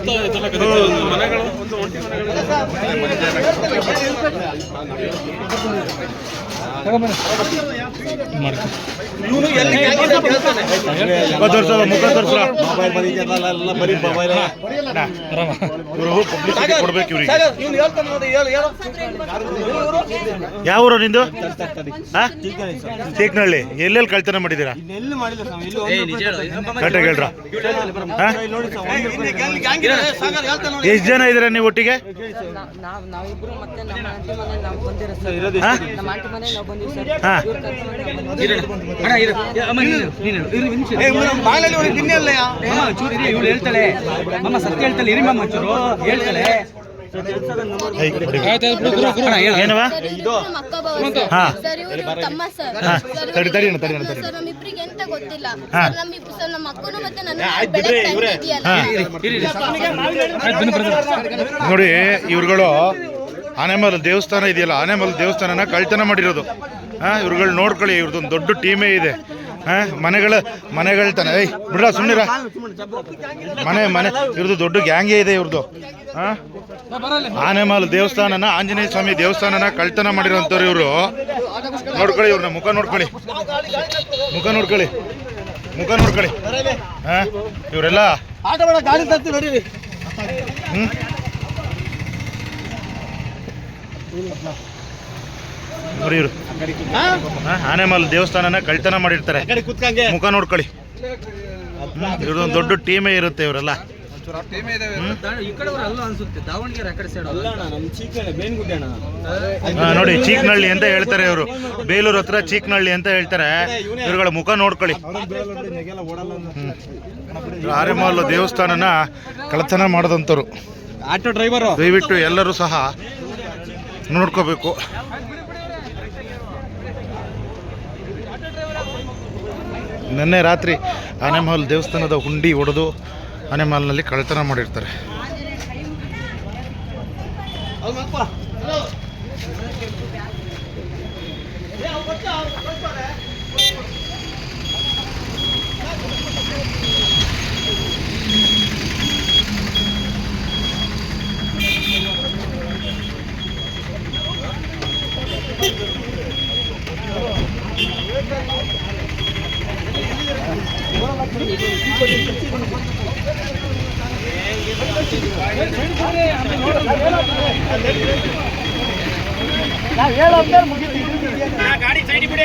ਦਿੱਤਾ ਇਦਾਂ ਮੈਂ ਕਦੇ ਮਨਾ ਕਰਦਾ ಒಂಟಿ ಮನೆಗಳು ಮುಖ ತೋರಿಸ್ರ ಮೊಬೈಲ್ ಬಂದಿದ್ದೆಲ್ಲ ಬರೀ ಮೊಬೈಲ್ ಇವರು ಪಬ್ಲಿಸಿಟಿ ಕೊಡ್ಬೇಕು ಇವ್ರಿಗೆ ಇವ್ನು ಹೇಳ್ತಾನೆ ನೋಡಿ ಹೇಳು ಹೇಳು ಯಾವ ಊರು ನಿಂದು ಹಾ? ಚೀಕ್ನಹಳ್ಳಿ ಎಲ್ಲೆಲ್ಲಿ ಕಳ್ತನ ಮಾಡಿದ್ದೀರಾ ಎಲ್ಲಿ ಕರೆಕ್ಟಾಗಿ ಹೇಳ್ರ ಎಷ್ಟ್ ಜನ ಇದ್ದೀರಾ ನೀವು ನಾವ್ ಒಟ್ಟಿಗೆ ಹೇಳ್ತಾಳೆ. ಅಮ್ಮ ಸತ್ಯ ಹೇಳ್ತಾಳೆ. ಇರಿ ಮಮ್ಮ ಚೂರು. ಹೇಳ್ತಾಳೆ. ಐ, ಕೊಡಿ. ಏನವ. ಹಾ. ತಮ್ಮ ಸರ್. ತಡಿ, ತಡಿ ತಡಿ ತಡಿ. ಗೊತ್ತಿಲ್ಲ. ಸರ್, ಸರ್, ನಮ್ಮ ಅಕ್ಕನು ಮತ್ತೆ ನನ್ನ ಬೆಳಗ್ಗೆ ತಂಗಿ ಇದೆಯಲ್ಲ. ನೋಡಿ ಇವ್ರುಗಳು ಆನೆಮಲ್ ದೇವಸ್ಥಾನ ಇದೆಯಲ್ಲ ಆನೆಮಲ್ ದೇವಸ್ಥಾನನ ಕಳ್ತನ ಮಾಡಿರೋದು. ಹಾಂ ಇವ್ರುಗಳು ನೋಡ್ಕೊಳ್ಳಿ ಇವ್ರದ್ದೊಂದು ದೊಡ್ಡ ಟೀಮೇ ಇದೆ. ಹಾ, ಮನೆಗಳ ಮನೆಗಳ ತಾನೆ. ಏಯ್ ಬಿಡ್ರ ಸುಮ್ಮನಿರ ಮನೆ ಮನೆ. ಇವ್ರದ್ದು ದೊಡ್ಡ ಗ್ಯಾಂಗೇ ಇದೆ ಇವ್ರದ್ದು ಆನೆ ಮಾಲ್ ದೇವಸ್ಥಾನನ, ಆಂಜನೇಯ ಸ್ವಾಮಿ ದೇವಸ್ಥಾನನ ಕಳ್ತನ ಮಾಡಿರೋಂಥವ್ರು ಇವರು. ನೋಡ್ಕೊಳ್ಳಿ ಇವ್ರನ್ನ ಮುಖ ನೋಡ್ಕೊಳ್ಳಿ. ಮುಖ ನೋಡ್ಕೊಳ್ಳಿ. ಮುಖ ನೋಡ್ಕೊಳ್ಳಿ. ಹಾಂ? ಇವರೆಲ್ಲ? ನೋಡಿ ಇವರು ಆನೆಮಲ್ ದೇವಸ್ಥಾನನ ಕಳ್ತನ ಮಾಡಿರ್ತಾರೆ. ಮುಖ ನೋಡ್ಕೊಳ್ಳಿ. ಇವ್ರದೊಂದು ದೊಡ್ಡ ಟೀಮೇ ಇರುತ್ತೆ ಇವರೆಲ್ಲ. ನೋಡಿ ಚೀಕ್ನಳ್ಳಿ ಅಂತ ಹೇಳ್ತಾರೆ ಇವರು. ಬೇಲೂರು ಹತ್ರ ಚೀಕ್ನಳ್ಳಿ ಅಂತ ಹೇಳ್ತಾರೆ. ಇವ್ರುಗಳ ಮುಖ ನೋಡ್ಕೊಳ್ಳಿ. ಹ್ಮ್. ಆನೆಮಲ್ ದೇವಸ್ಥಾನನ ಕಳತನ ಮಾಡದಂತವ್ರು. Auto driver. ದಯವಿಟ್ಟು ಎಲ್ಲರೂ ಸಹ ನೋಡ್ಕೋಬೇಕು. ನಿನ್ನೆ ರಾತ್ರಿ ಆನೆಮಹಲ್ ದೇವಸ್ಥಾನದ ಹುಂಡಿ ಒಡೆದು ಆನೆಮಹಲ್ನಲ್ಲಿ ಕಳ್ಳತನ ಮಾಡಿರ್ತಾರೆ. ಹೇಳೋ ಮುಗಿತೀವಿ ಗಾಡಿ ಸೈಡ್ ಬಿಡಿ